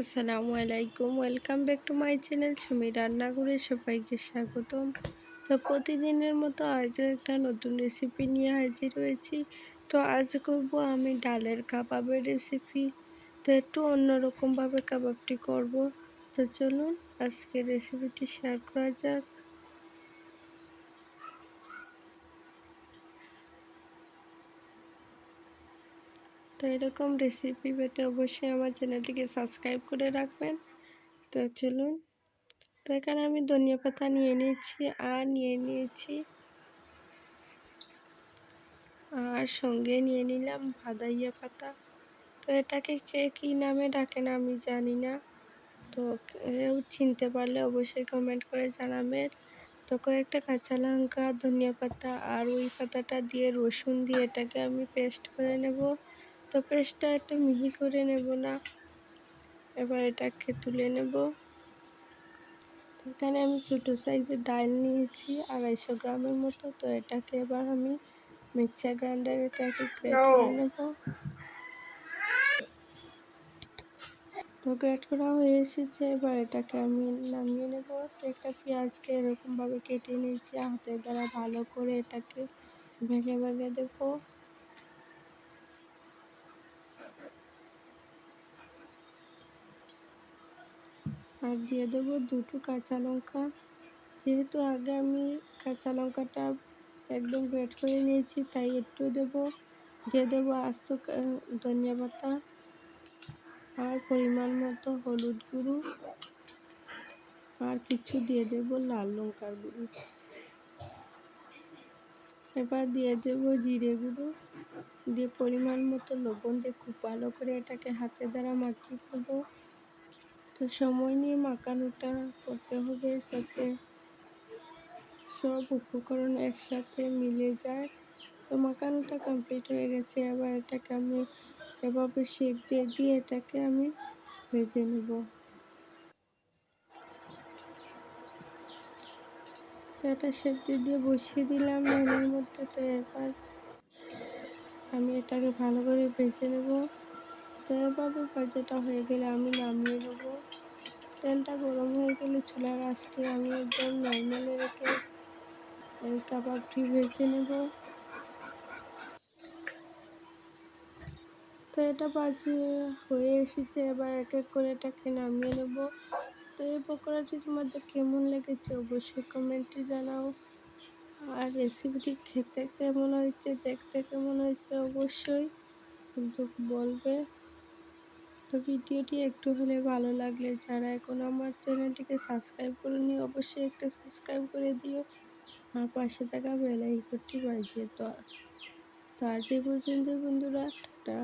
আসসালামু আলাইকুম welcome back to my channel Sumi রান্নাঘরে সবাইকে স্বাগতম। তো প্রতিদিনের মতো আজও একটা নতুন রেসিপি নিয়ে হাজির হয়েছি। তো আজ করব আমি ডালের কাবাবের রেসিপি তো একটু অন্যরকমভাবে কাবাবটি করব। তো চলুন আজকে রেসিপিটি শেয়ার করা যাক। তো এরকম রেসিপি পেতে অবশ্যই আমার চ্যানেলটিকে সাবস্ক্রাইব করে রাখবেন। তো চলুন, তো এখানে আমি ধনিয়া পাতা নিয়ে নিয়েছি আর নিয়ে নিয়েছি আর সঙ্গে নিয়ে নিলাম ভাদাইয়া পাতা। তো এটাকে কে কী নামে ডাকেন আমি জানি না। তো কেউ চিনতে পারলে অবশ্যই কমেন্ট করে জানাবেন। তো কয়েকটা কাঁচা লঙ্কা, ধনিয়া পাতা আর ওই পাতাটা দিয়ে রসুন দিয়ে এটাকে আমি পেস্ট করে নেব। তো পেস্টটা একটু মিহি করে নেব না। এবার এটাকে তুলে নেব। এখানে আমি ছোটো সাইজের ডাল নিয়েছি আড়াইশো গ্রামের মতো। তো এটাকে এবার আমি মিক্সার গ্রাইন্ডারে এটাকে গ্রেট করে নেব। তো গ্রেট করা হয়ে এসেছে এবার এটাকে আমি নামিয়ে নেব। তো একটা পেঁয়াজকে এরকমভাবে কেটে নিয়েছি হাতের দ্বারা ভালো করে এটাকে ভেঙে ভেঙে দেবো। আর দিয়ে দেবো দুটো কাঁচা লঙ্কা। যেহেতু আগে আমি কাঁচা লঙ্কাটা একদম গ্রেট করে নিয়েছি, তাই একটু দেব। দিয়ে দেবো আস্ত ধনিয়া পাতা আর পরিমাণ মতো হলুদ গুঁড়ো। আর কিছু দিয়ে দেব লাল লঙ্কার গুঁড়ো। এবার দিয়ে দেব জিরে গুঁড়ো। দিয়ে পরিমাণ মতো লবণ দিয়ে খুব ভালো করে এটাকে হাতে দ্বারা মাখিয়ে দেবো তো সময় নিয়ে মাখানোটা করতে হবে যাতে সব উপকরণ একসাথে মিলে যায়। তো মাখানোটা কমপ্লিট হয়ে গেছে এবার এটাকে আমি এভাবে শেপ দিয়ে দিয়ে এটাকে আমি ভেজে নেব। তো এটা শেপ দিয়ে দিয়ে বসিয়ে দিলাম ম্যানের মধ্যে তো এবার আমি এটাকে ভালো করে ভেজে নেব। তো এভাবে ভাজাটা হয়ে গেলে আমি নামিয়ে নেব। তেলটা গরম হয়ে গেলে চুলার আঁচটি আমি একদম নর্মালে রেখে কাবাবটি ভেজে নেব। তো এটা বাজি হয়ে এসেছে, এবার এক এক করে এটাকে নামিয়ে নেব। তো এই পকোড়াটি তোমাদের কেমন লেগেছে অবশ্যই কমেন্টে জানাও। আর রেসিপিটি খেতে কেমন হয়েছে, দেখতে কেমন হয়েছে অবশ্যই কিন্তু বলবে। তো ভিডিওটি একটু হলে ভালো লাগলে যারা এখন আমার চ্যানেলটিকে সাবস্ক্রাইব করেনি অবশ্যই একটা সাবস্ক্রাইব করে দিও। আর পাশে থাকা বেল আইকনটি বাজিয়ে তো তো আজ এই পর্যন্ত বন্ধুরা, টাটা।